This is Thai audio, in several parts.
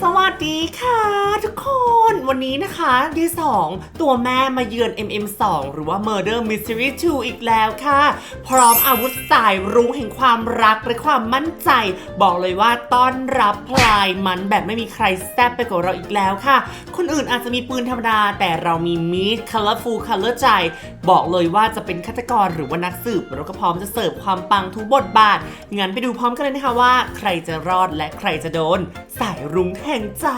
สวัสดีค่ะทุกคน วันนี้นะคะที่สองตัวแม่มาเยือน MM2 หรือว่า Murder Mystery 2 อีกแล้วค่ะ พร้อมอาวุธสายรุ้งแห่งความรักและความมั่นใจ บอกเลยว่าต้อนรับพลายมันแบบไม่มีใครแซ่บไปกว่าเราอีกแล้วค่ะ คนอื่นอาจจะมีปืนธรรมดา แต่เรามีมีด colorful color ใจ บอกเลยว่าจะเป็นฆาตกรหรือว่านักสืบเราก็พร้อมจะเสิร์ฟความปังทุกบทบาท งั้นไปดูพร้อมกันเลยนะคะว่า ใครจะรอดและใครจะโดน สายรุ้งแห่งใจ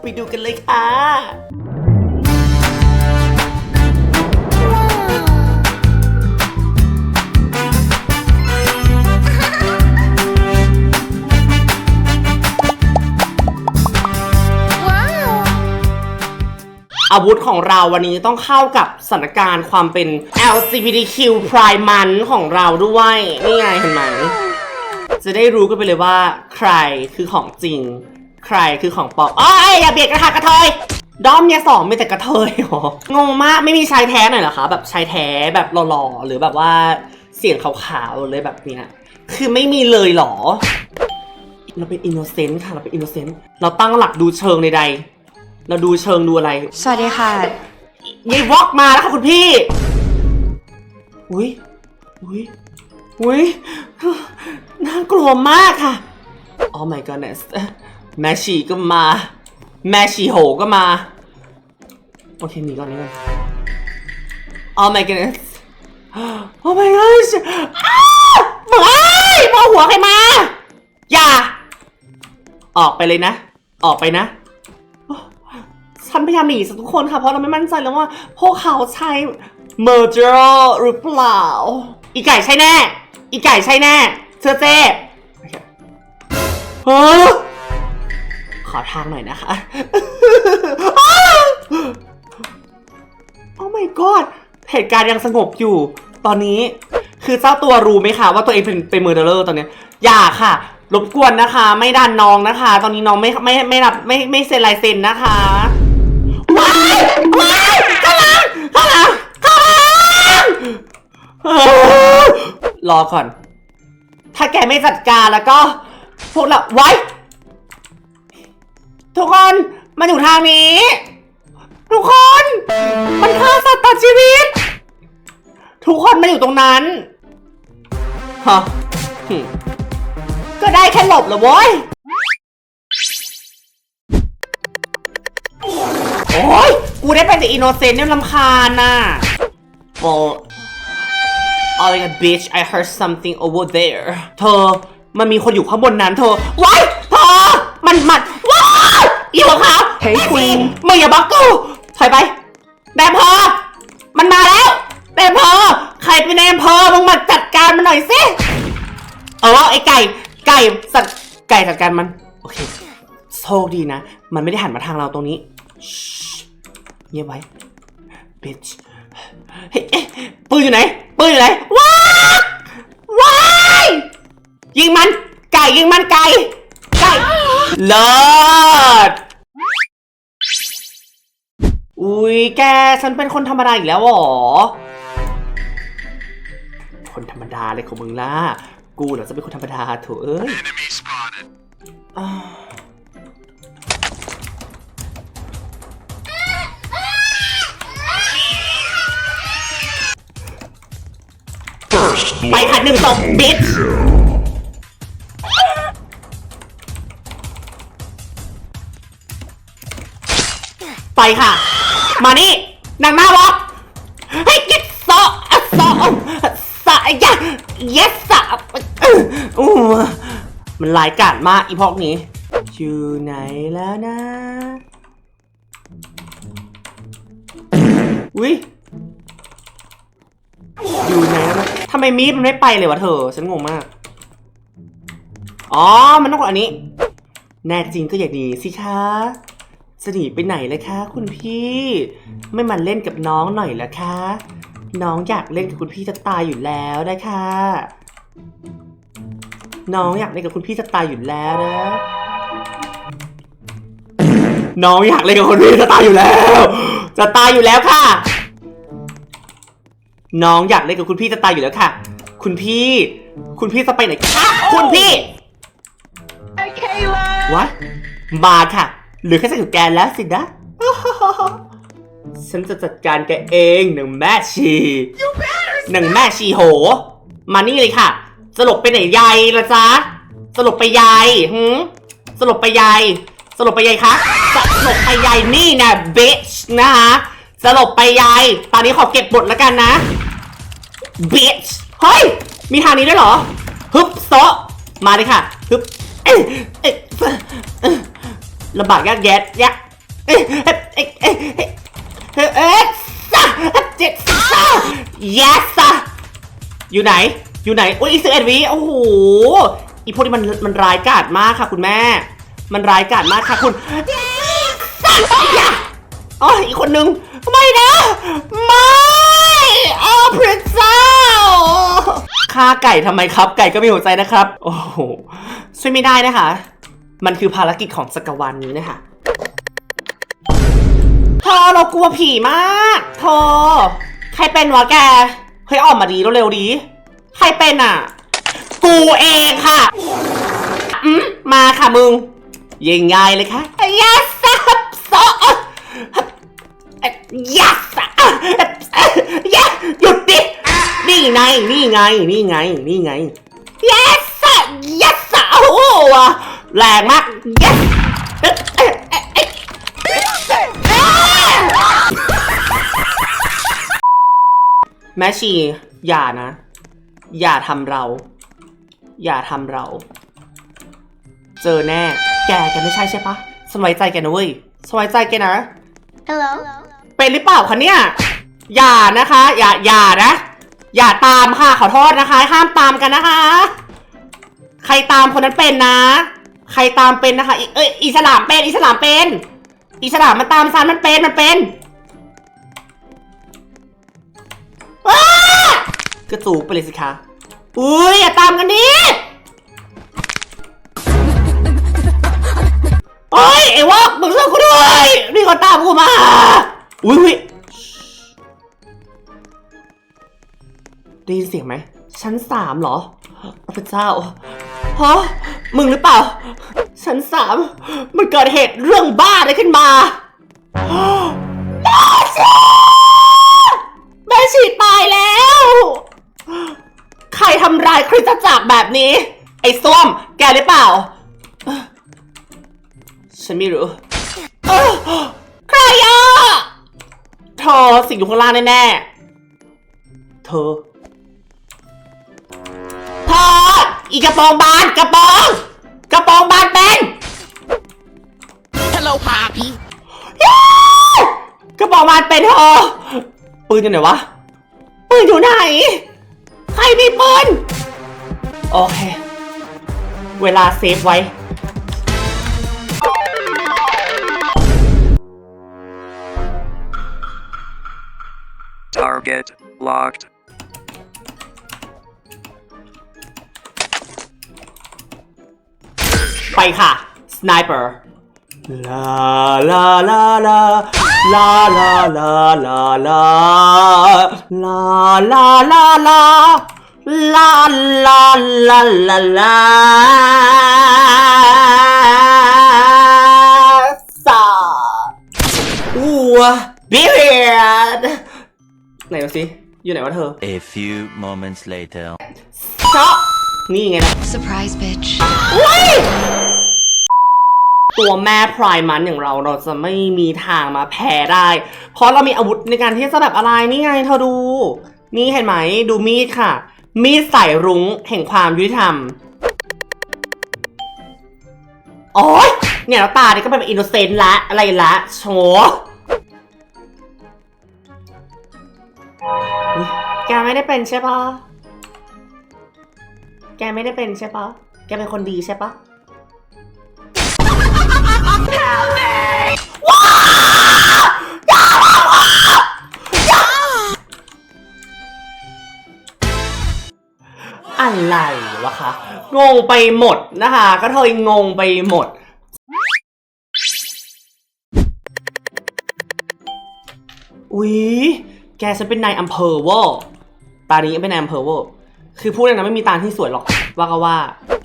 ไปดูกันเลยค่ะอาวุธของเราวันนี้ต้องเข้ากับสถานการณ์ความเป็น LGBTQ Pride Month ของเราด้วย นี่ไงเห็นไหม จะได้รู้กันไปเลยว่า ใครคือของจริง ใครคือของปลอมอ้อยอย่าเบียดกระทากระเทย ด้อมเนี่ยสองมีแต่กระเทยเหรองงมากไม่มีชายแท้หน่อยเหรอคะแบบชายแท้แบบหล่อๆหรือแบบว่าเสียงขาวๆเลยแบบเนี้ยคือไม่มีเลยเหรอ เราเป็นอินโนเซนต์ค่ะเราเป็นอินโนเซนต์เราตั้งหลักดูเชิงใดๆเราดูเชิงดูอะไรสวัสดีค่ะยีวอกมาแล้วค่ะคุณพี่อุ้ยอุ้ยอุ้ยน่ากลัวมากค่ะ Oh my goodness แม่ชีก็มา แม่ชีโหก็มา โอเคหนีก่อนนี้ก่อน Oh my goodness Oh my gosh อ้มึงเอ้มาเอาหัวใครมา อย่า ออกไปเลยนะ ออกไปนะ ฉันพยายามหนีสักทุกคนค่ะ เพราะเราไม่มั่นใจแล้วว่า พวกเขาใช่ murder หรือเปล่า อีไก่ใช่แน่ อีไก่ใช่แน่ เชื่อเจ๊ขอทางหน่อยนะคะ อ้ my god เหตุการณ์ยังสงบอยู่ ตอนนี้คือเจ้าตัวรู้ไหมคะว่าตัวเองเป็นเป็นเมอร์เดอร์ตอนเนี้ยอย่าค่ะรบกวนนะคะ ไม่ดันน้องนะคะ ตอนนี้น้องไม่ไม่ไม่รับไม่ไม่เซ็นลายเซ็นนะคะว้ายว้ายข้างหลังข้างหลังข้างหลังรอก่อน ถ้าแกไม่จัดการแล้วก็ พวกเราไว้ ทุกคนมันอยู่ทางนี้ ทุกคน มันฆ่าสัตว์ตัดชีวิต ทุกคนมาอยู่ตรงนั้นฮะหึก็ได้แค่หลบเหรอโว้ยโอ้ยกูได้เป็นแต่อินโนเซนต์เนี่ยลำคาญน่ะ well oh like a bitch I heard something over there เธอ มันมีคนอยู่ข้างบนนั้นเธอว้ายเธอ มันมันว้ายอีหัวขาว Hey ไม่สิ Queen มึงอย่าบล็อกกูถ อยไปแดมพอ มันมาแล้วแดมพอ ใครเป็นแดมพอมึงมาจัดการมันหน่อยสิเออไอ้ไก่ ไก่สัตว์ไก่จัดการมัน โอเคโชคดีนะ มันไม่ได้หันมาทางเราตรงนี้เงียบไว้ bitch เฮ้ยเอ๊ะปืนอยู่ไหน ปืนอยู่ไหน ว้ายว้ายยิงมัน ไก่ยิงมันไก่ ไก่เลิศ อุ้ยแกฉันเป็นคนธรรมดาอีกแล้วหรอ คนธรรมดาเลยของมึงล่ะ กูเหรอจะเป็นคนธรรมดาโถเอ้ยไปค่ะหนึ่งสองบิทไปค่ะ มานี่นางหน้าวอกให้กิดซออะซอสะยะเยสสะอู้มันหลายกาดมากอีพวกนี้อยู่ไหนแล้วนะอุ้ยอยู่ไหนแล้วนะทำไมมีดมันไม่ไปเลยวะเธอ ฉันงงมาก อ๋อ มันต้องกดอันนี้ แน่จริงก็อย่าหนีสิคะ จะหนีไปไหนเลยคะคุณพี่ ไม่มาเล่นกับน้องหน่อยละคะ น้องอยากเล่นกับคุณพี่จะตายอยู่แล้วนะคะ น้องอยากเล่นกับคุณพี่จะตายอยู่แล้วนะ น้องอยากเล่นกับคุณพี่จะตายอยู่แล้ว จะตายอยู่แล้วค่ะ น้องอยากเล่นกับคุณพี่จะตายอยู่แล้วค่ะ คุณพี่ คุณพี่จะไปไหนคะคุณพี่ Hey Kayla วะมาค่ะเหรือแค่จะกับแกแล้วสินะ ฉันจะจัดการแกเองหนึ่งแม่ชีหนึ่งแม่ชีโห มานี่เลยค่ะ สลบไปไหนยายละจ๊ะ สลบไปยายหืมสลบไปยาย สลบไปยายคะสลบไปยายนี่นะเบชนะคะสลบไปยาย ตอนนี้ขอเก็บบทแล้วกันนะ bitch เฮ้ย มีทางนี้ด้วยเหรอ ฮึบโซะมาเลยค่ะ ฮึบ เอ้ยเอ้ยเอ้ย ลำบากยากแยดยะเอ้ยเอ้ยเอ้ยเอ้ยเอ้ยเอ้ยเอ้ยซะเจ็ดซะ yes ซะอยู่ไหน อยู่ไหน โอ้ยอีสิบเอ็ดวิโอ้โห อีพวกนี้มันมันร้ายกาจมากค่ะคุณแม่ มันร้ายกาจมากค่ะคุณซ่าอ๋ออีกคนนึง ไม่นะ ไม่อ้าวพระเจ้าฆ่าไก่ทำไมครับ ไก่ก็มีหัวใจนะครับ โอ้โหช่วยไม่ได้นะคะ มันคือภารกิจของสกวันนี้นะคะเธอเรากลัวผีมากเธอใครเป็นวะแกเฮ้ยออกมาดีเร็วๆดี ใครเป็นอะ กูเองค่ะอืมมาค่ะมึงยิงง่ายเลยค่ะ yes ซับซ้อ yes ยัหยุดดิ นี่ไง นี่ไง นี่ไง นี่ไง yes yes โอ้โห แรงมาก yes แม่ชี อย่านะ อย่าทำเรา อย่าทำเรา เจอแน่ แกแกไม่ใช่ใช่ปะสบายใจแกนะเว้ยสบายใจแกนะ Hello. เป็นหรือเปล่าคะเนี่ย อย่านะคะ อย่า อย่านะ อย่าตามค่ะ ขอโทษนะคะ ห้ามตามกันนะคะ ใครตามคนนั้นเป็นนะ ใครตามเป็นนะคะเอ้ยอีสลามเป็นอีสลามเป็นอีสลามมันตามซันมันเป็นมันเป็นกระจูไปเลยสิคะ อุ้ยอย่าตามกันดิโอ้ยไอ้วอกมึงเลิกกูด้วยนี่เขาตามกูมา อุ้ยได้ยินเสียงไหมชั้นสามเหรอ พระเจ้าฮะมึงหรือเปล่า ชั้นสามมันเกิดเหตุเรื่องบ้าอะไรขึ้นมาแม่ชีแม่ชีตายแล้ว ใครทำร้ายคริสตจักรแบบนี้ ไอ้ส้วม แกหรือเปล่า ฉันไม่รู้ใครอะเธอสิ่งอยู่ข้างล่างแน่ๆเธอ เธออีกระโปรงบานกระโปรงกระโปรงบานเป็น Hello, Poppy. กระบอกมันเป็นเธอปืนอยู่ไหนวะ ปืนอยู่ไหน ใครมีปืน โอเค เวลาเซฟไว้ Target locked. ไปค่ะสไนเปอร์ลาลาลาลาลาลาลาลาลาลาลาลาลาลาลาลาลาลาสาอ้วบิเลียดไหนวะสิอยู่ไหนวะเธอ A few moments later. เชาะ นี่ไงนะ Surprise, bitch. อุ๊ยตัวแม่พรายมันอย่างเราเราจะไม่มีทางมาแพ้ได้ เพราะเรามีอาวุธในการที่จะแบบอะไรนี่ไงเธอดู นี่เห็นไหมดูมีดค่ะ มีดสายรุ้งแห่งความยุติธรรมโอ้ยเนี่ยแล้วตาเนี่ยก็เป็นอินโนเซนต์ละอะไรละโชอุ๊ยแกไม่ได้เป็นใช่ปะแกไม่ได้เป็นใช่ปะแกเป็นคนดีใช่ปะอะไรวะคะ งงไปหมดนะคะ ก็เทยงงไปหมด อุ๊ย แกฉันเป็นนายอำเภอวะตานี้เป็นนายอำเภอวะ คือพูดเลยนะไม่มีตาที่สวยหรอก ว่าก็ว่า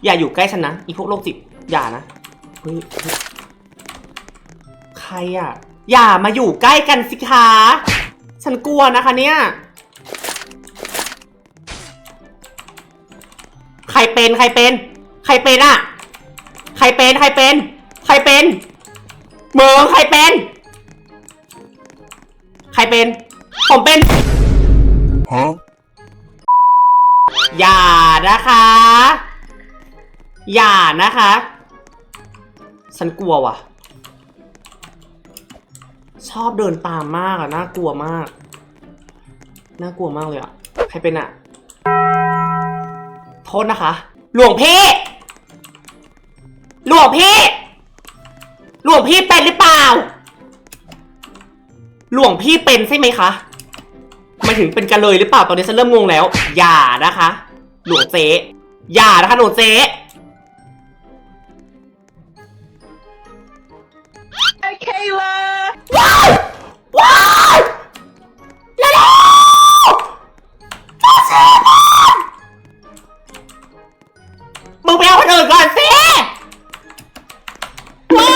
อย่าอยู่ใกล้ฉันนะอีพวกโรคจิตอย่านะเฮ้ยใครอะ อย่ามาอยู่ใกล้กันสิคะฉันกลัวนะคะเนี่ย ใครเป็นใครเป็น ใครเป็นอะ ใครเป็นใครเป็น ใครเป็นเมืองใครเป็น ใครเป็น ผมเป็น Huh? อย่านะคะ อย่านะคะ ฉันกลัวว่ะ ชอบเดินตามมากอะน่ากลัวมาก น่ากลัวมากเลยอะใครเป็นอะโทษนะคะ หลวงพี่ หลวงพี่ หลวงพี่เป็นหรือเปล่า หลวงพี่เป็นใช่ไหมคะหมายถึงเป็นกันเลยหรือเปล่าตอนนี้ฉันเริ่มงงแล้ว อย่านะคะ หลวงเจ๊อย่านะคะหลวงเจ๊ Kayla! ว้าวว้าวเร็วๆจ้าชีมึงไปเอาคนอื่นก่อนสิว้า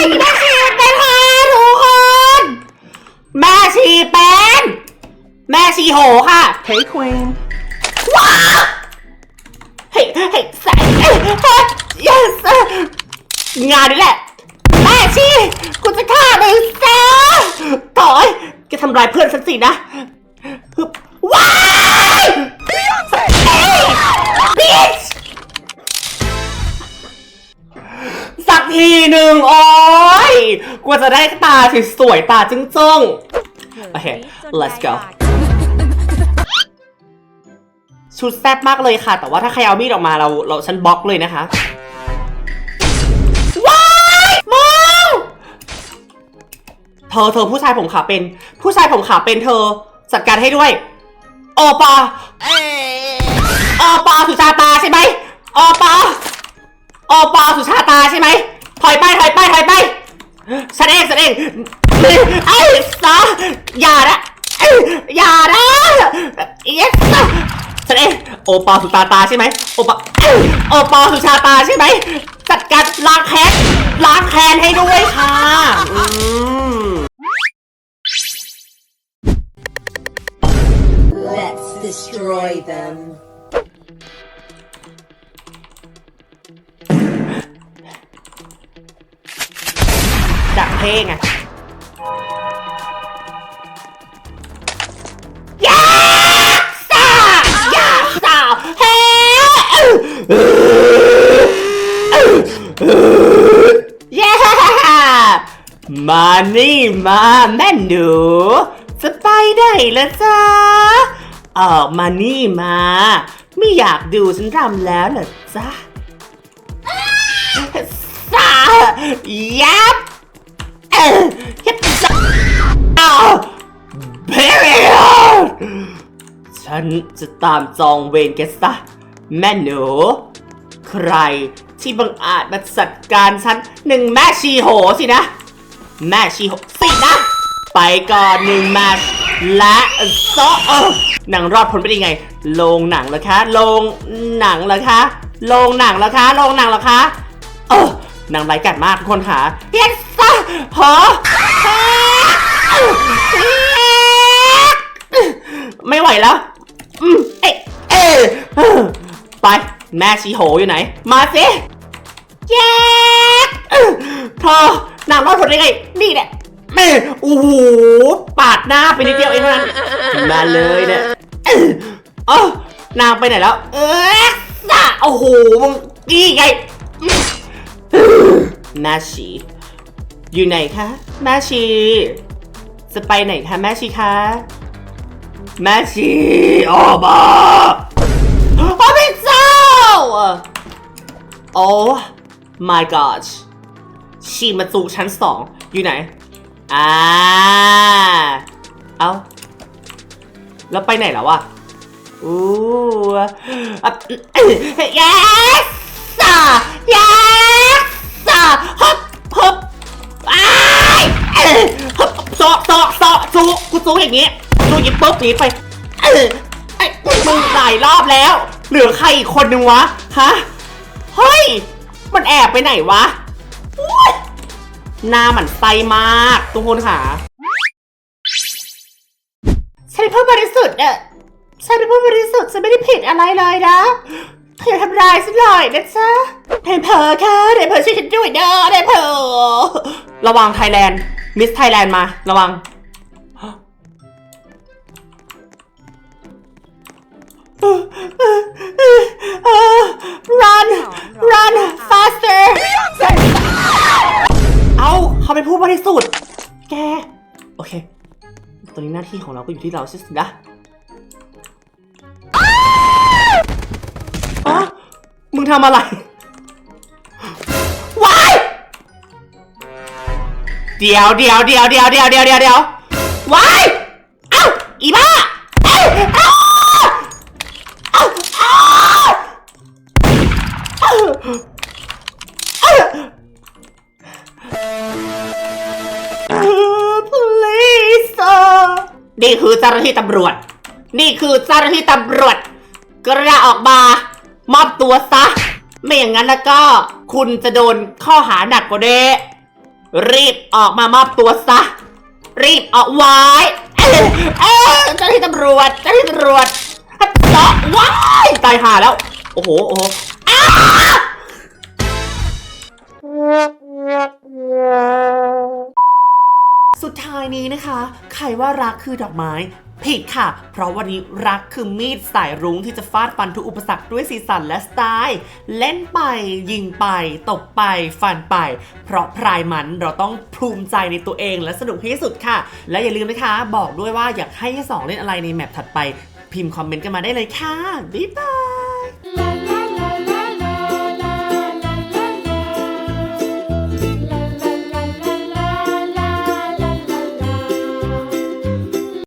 ยแม่ชีเป็นค่ะทุกคนแม่ชีเป็น แม่ชีโหค่ะ Hey, Queen. ว้าวเฮ้ยเฮ้ยใส่เฮ้ยเฮ้ย yes งานนี้แหละแม่ชีกูจะฆ่ามึงซะต่อยแกทำลายเพื่อนฉันสินะฮึบว้าย bitch สักทีหนึ่งโอ้ยกว่าจะได้ตาสวยๆตาจึ้งๆ โอเค let's go ชุดแซ่บมากเลยค่ะ แต่ว่าถ้าใครเอามีดออกมาเราเราฉันบล็อกเลยนะคะ อเธอผู้ชายผมขาวเป็น ผู้ชายผมขาวเป็นเธอจัดการให้ด้วยโอปอโอปอสุชาตาใช่ไหมโอปอโอปอสุชาตาใช่ไหมถอยไปถอยไปถอยไปฉันเองฉันเองไอ้ซะอย่านะอย่านะเยสฉันเองโอปอสุชาตาใช่ไหมโอปอโอปอสุชาตาใช่ไหมจัดการล้างแค้นล้างแค้นให้ด้วยค่ะอืม Let's destroy them. ดักเพลงอะยาซายาซาเฮ้ย้มานี่มาแม่หนู จะไปได้แล้วจ้า ออกมานี่มา ไม่อยากดูฉันรำแล้วเหรอจ้าซายับเออยับซาอ้าเบรียฉันจะตามจองเวรแกซะแม่หนู ใครที่บังอาจมาจัดการฉันหนึ่งแม่ชีโหสินะ แม่ชีโหสินะ ไปก่อนหนึ่งแมช และซอหนังรอดพ้นไปได้ไง โรงหนังเหรอคะ โรงหนังเหรอคะ โรงหนังเหรอคะ โรงหนังเหรอคะเออหนังไร้กัดมากทุกคนค่ะเฮียซะหอไม่ไหวแล้วอืมเอ๊ะเอ๊ไปแม่ชีโหอยู่ไหน มาสิแยกเธอหนังรอดพ้นได้ไง นี่แหละ แม่โอ้โหปาดหน้าไปนิดเดียวเองเท่านั้นมาเลยเนี่ยเออเอ้านางไปไหนแล้ว เออซะโอ้โหมึงนี่ไงแม่ชีอยู่ไหนคะแม่ชี จะไปไหนคะแม่ชีคะแม่ชีออกมาโอ้พระเจ้าโอ้ my god ชีมาจูชั้นสองอยู่ไหน อ่า เอาแล้วไปไหนแล้ววะอู้อะ yes อะ yes อะฮึบฮึบอ้ายเอ้ยฮึบโซะโซะโซะจูกูจูอย่างงี้จูหยิบปุ๊บหนีไปเอ้ยไอ้มึงหลายรอบแล้ว เหลือใครอีกคนนึงวะ ฮะ เฮ้ย มันแอบไปไหนวะ หน้าหมันไส้มาก ทุกคนค่ะ ฉันเป็นผู้บริสุทธิ์อะฉันเป็นผู้บริสุทธิ์ฉันไม่ได้ผิดอะไรเลยนะเธออย่าทำร้ายฉันเลยนะจ๊ะเดนเพอร์ค่ะเดนเพอร์ช่วยฉันด้วยเด้อเดนเพอร์ระวังไทยแลนด์ มิสไทยแลนด์มา ระวัง run run faster เอ ริสุทธิ์ แก โอเค ตอนนี้หน้าที่ของเราก็อยู่ที่เราใช่ไหมนะอ๋อมึงทำอะไรวายเดี๋ยวเดี๋ยวเดี๋ยวเดี๋ยวเดี๋ยวเดี๋ยวเดี๋ยววาย นี่คือเจ้าหน้าที่ตำรวจ นี่คือเจ้าหน้าที่ตำรวจ กระดาออกมามอบตัวซะ ไม่อย่างนั้นแล้วก็คุณจะโดนข้อหาหนักกว่านี้รีบออกมามอบตัวซะ รีบออกไว้เอ้ยเจ้าหน้าที่ตำรวจ เจ้าหน้าที่ตำรวจเจาะว้ายตายห่าแล้ว โอ้โห โอ้โหอ้า สุดท้ายนี้นะคะ ใครว่ารักคือดอกไม้ผิดค่ะ เพราะวันนี้รักคือมีดสายรุ้งที่จะฟาดฟันทุกอุปสรรคด้วยสีสันและสไตล์ เล่นไป ยิงไป ตบไป ฟันไป เพราะพรายมันเราต้องภูมิใจในตัวเองและสนุกที่สุดค่ะ และอย่าลืมนะคะ บอกด้วยว่าอยากให้สองเล่นอะไรในแมปถัดไป พิมพ์คอมเมนต์กันมาได้เลยค่ะ บ๊ายบาย